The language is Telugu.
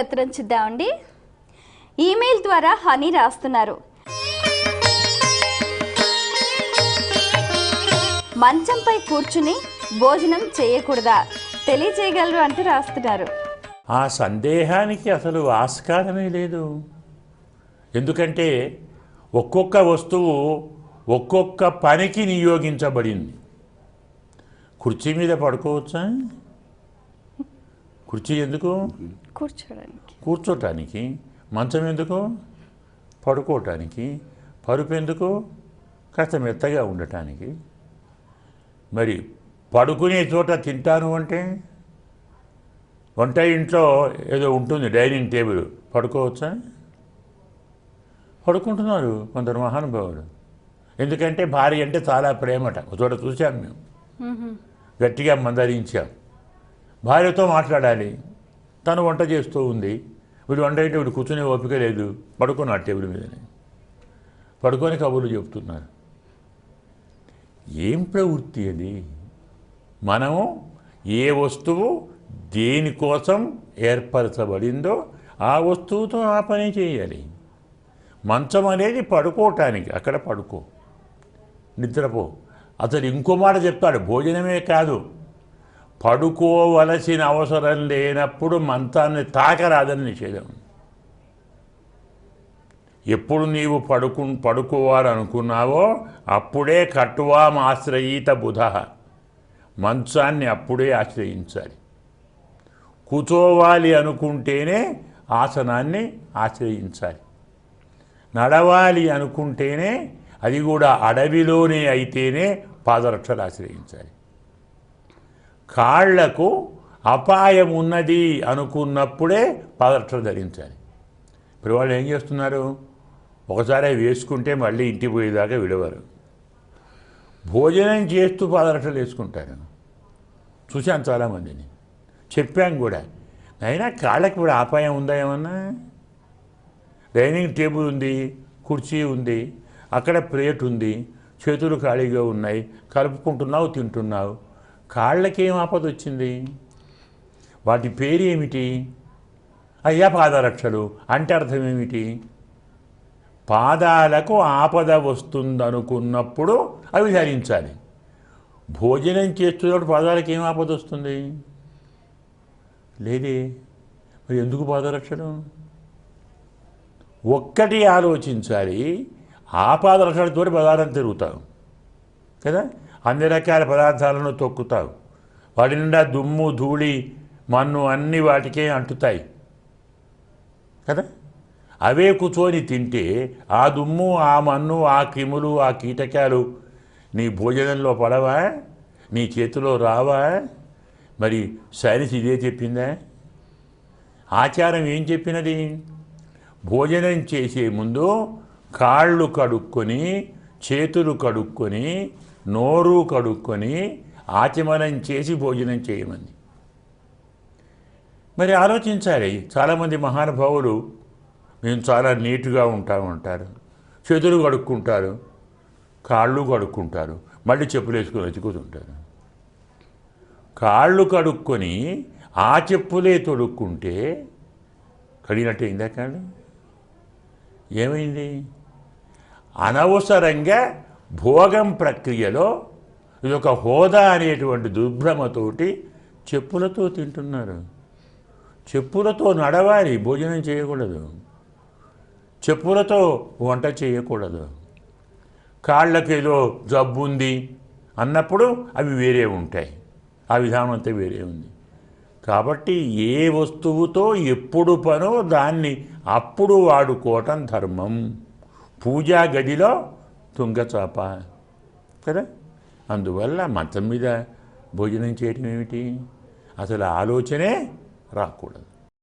ఉత్తరం చూద్దామండి ఈమెయిల్ ద్వారా హనీ రాస్తున్నారు. మంచంపై కూర్చుని భోజనం చేయకూడదా? తెలియజేయగలరు అంటూ రాస్తున్నారు. ఆ సందేహానికి అసలు ఆస్కారమే లేదు. ఎందుకంటే ఒక్కొక్క వస్తువు ఒక్కొక్క పనికి నియోగించబడింది. కుర్చీ మీద పడుకోవచ్చా? కుర్చీ ఎందుకు? కూర్చోడానికి. కూర్చోటానికి. మంచం ఎందుకు? పడుకోవటానికి పరుపు ఎందుకు? కాస్త మెత్తగా ఉండటానికి. మరి పడుకునే చోట తింటాను అంటే? వంట ఇంట్లో ఏదో ఉంటుంది డైనింగ్ టేబుల్. పడుకోవచ్చా? పడుకుంటున్నారు కొందరు మహానుభావులు. ఎందుకంటే భార్య అంటే చాలా ప్రేమట. ఒక చోట చూశాం మేము. గట్టిగా మందరించాం భార్యతో మాట్లాడాలి. తను వంట చేస్తూ ఉంది. వీడు వంట అయితే వీడు కూర్చునే ఓపిక లేదు. పడుకున్నాడు టేబుల్ మీదనే. పడుకొని కబుర్లు చెబుతున్నారు ఏం ప్రవృత్తి అది? మనము ఏ వస్తువు దేనికోసం ఏర్పరచబడిందో ఆ వస్తువుతో ఆ పని చేయాలి. మంచం అనేది పడుకోవటానికి అక్కడ పడుకో. నిద్రపో. అతను ఇంకో మాట చెప్తాడు. భోజనమే కాదు. పడుకోవలసిన అవసరం లేనప్పుడు మంచాన్ని తాకరాదని నిషేధం. ఎప్పుడు నీవు పడుకు పడుకోవాలనుకున్నావో అప్పుడే కట్టువాం ఆశ్రయీత బుధ. మంచాన్ని అప్పుడే ఆశ్రయించాలి. కూర్చోవాలి అనుకుంటేనే ఆసనాన్ని ఆశ్రయించాలి. నడవాలి అనుకుంటేనే అది కూడా అడవిలోనే అయితేనే పాదరక్షలు ఆశ్రయించాలి. కాళ్ళకు అపాయం ఉన్నది అనుకున్నప్పుడే పాదరక్షలు ధరించాలి. ఇప్పుడు వాళ్ళు ఏం చేస్తున్నారు? ఒకసారి వేసుకుంటే మళ్ళీ ఇంటికి పోయేదాకా విడవరు. భోజనం చేస్తూ పాదరక్షలు వేసుకుంటారు. చూశాను చాలామందిని. చెప్పాం కూడా. అయినా కాళ్ళకి కూడా అపాయం ఉందా ఏమన్నా? డైనింగ్ టేబుల్ ఉంది కుర్చీ ఉంది అక్కడ ప్లేట్ ఉంది చేతులు ఖాళీగా ఉన్నాయి కలుపుకుంటున్నావు తింటున్నావు. కాళ్ళకి ఆపద వచ్చింది వాటి పేరు ఏమిటి అయ్యా పాదరక్షలు అంటే అర్థం ఏమిటి పాదాలకు ఆపద వస్తుందనుకున్నప్పుడు అవి ధరించాలి. భోజనం చేస్తున్నప్పుడు పాదాలకు ఏం ఆపద వస్తుంది లేదే. మరి ఎందుకు పాదరక్షలు? ఒక్కటి ఆలోచించాలి ఆ పాదరక్షలతో పదార్థం తిరుగుతాం. కదా? అన్ని రకాల పదార్థాలను తొక్కుతావు. వాటి నిండా దుమ్ము ధూళి మన్ను అన్ని వాటికే అంటుతాయి. కదా? అవే కూర్చొని తింటే ఆ దుమ్ము ఆ మన్ను ఆ క్రిములు ఆ కీటకాలు నీ భోజనంలో పడవా? నీ చేతిలో రావా? మరి సైన్స్ ఇదే చెప్పిందా? ఆచారం ఏం చెప్పినది? భోజనం చేసే ముందు కాళ్ళు కడుక్కొని చేతులు కడుక్కొని నోరు కడుక్కొని ఆచమనం చేసి భోజనం చేయమంది. మరి ఆలోచించాలి చాలామంది మహానుభావులు మేము చాలా నీట్గా ఉంటామంటారు చేతులు కడుక్కుంటారు కాళ్ళు కడుక్కుంటారు మళ్ళీ చెప్పులు వేసుకొని వెతుకుతుంటారు కాళ్ళు కడుక్కొని ఆ చెప్పులే తొడుక్కుంటే కడిగినట్టు అయిందా కాళ్ళు? ఏమైంది? అనవసరంగా భోగం ప్రక్రియలో ఇది ఒక హోదా అనేటువంటి దుర్భ్రమతోటి చెప్పులతో తింటున్నారు. చెప్పులతో నడవాలి భోజనం చేయకూడదు. చెప్పులతో వంట చేయకూడదు. కాళ్ళకి ఏదో జబ్బు ఉంది అన్నప్పుడు అవి వేరే ఉంటాయి. ఆ విధానం అంతా వేరే ఉంది. కాబట్టి ఏ వస్తువుతో ఎప్పుడు పనో దాన్ని అప్పుడు వాడుకోవటం ధర్మం. పూజా గదిలో తుంగచాప కదా? అందువల్ల మంచం మీద భోజనం చేయటం ఏమిటి? అసలు ఆలోచనే రాకూడదు.